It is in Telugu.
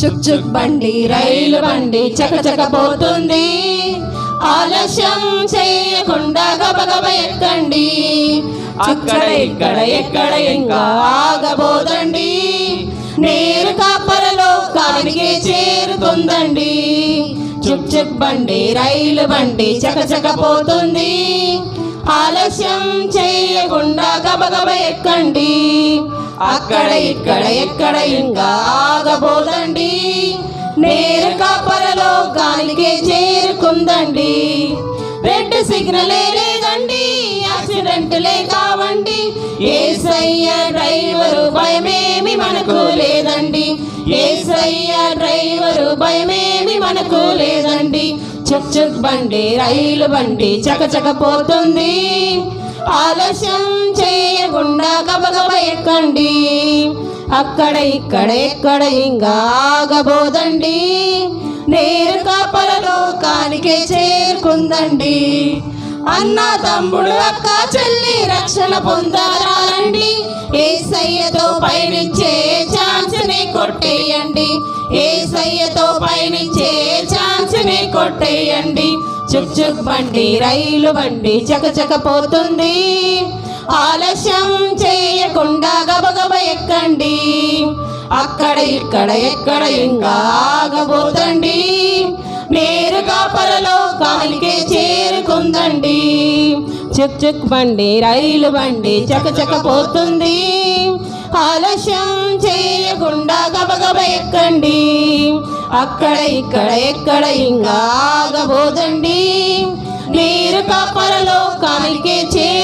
చుక్ చుక్ బండి రైలు బండి చకచక పోతుంది. ఆలస్యం చేయకుండా గబగబ ఎక్కండి. అక్కడ ఇక్కడ ఎక్కడ ఇంకా ఆగబోదండి. నేరు కాపరలో కానికి చేరుతుందండి. చుక్ చుక్ బండి రైలు బండి చకచక పోతుంది. ఆలస్యం చేయకుండా గబగబ ఎక్కండి. అక్కడ ఇక్కడ ఎక్కడ ఇంకా ఆగబోదండి. నేరు కాపరలో చేరుకుందండి. రెడ్ సిగ్నలే లేదండి యాక్సిడెంట్లే కావండి. ఏసయ్య డ్రైవరు భయమేమి మనకు లేదండి. ఏసయ్య డ్రైవరు భయమేమి మనకు లేదండి. చుక్ చుక్ బండి రైలు బండి చకచకపోతుంది ఆలస్యం చేయకుండా ఎక్కండి అక్కడ ఇక్కడ ఎక్కడ ఇంకా ఆగబోదండి. నేరు చేరుకుందండి. అన్న తమ్ముడు అక్క చెల్లి రక్షణ పొందగలండి ఏ సయ్యతో పయనించే ఛాన్స్ని కొట్టేయండి. సయ్యతో పయనించే ఛాన్స్ని కొట్టేయండి. చుక్ చుక్ బండి రైలు బండి చకచక పోతుంది. అక్కడ ఇక్కడ ఎక్కడ ఇంకా ఆగబోతండి. నేరుగా పరలో కాలికే చేరుకుందండి. చెక్ చెక్ బండి రైలు బండి చకచక పోతుంది. ఆలస్యం చేయకుండా గబగబ ఎక్కండి. అక్కడ ఇక్కడ ఎక్కడ ఇంకా ఆగబోదండి నీరు కాపరలో కాలికే చేరు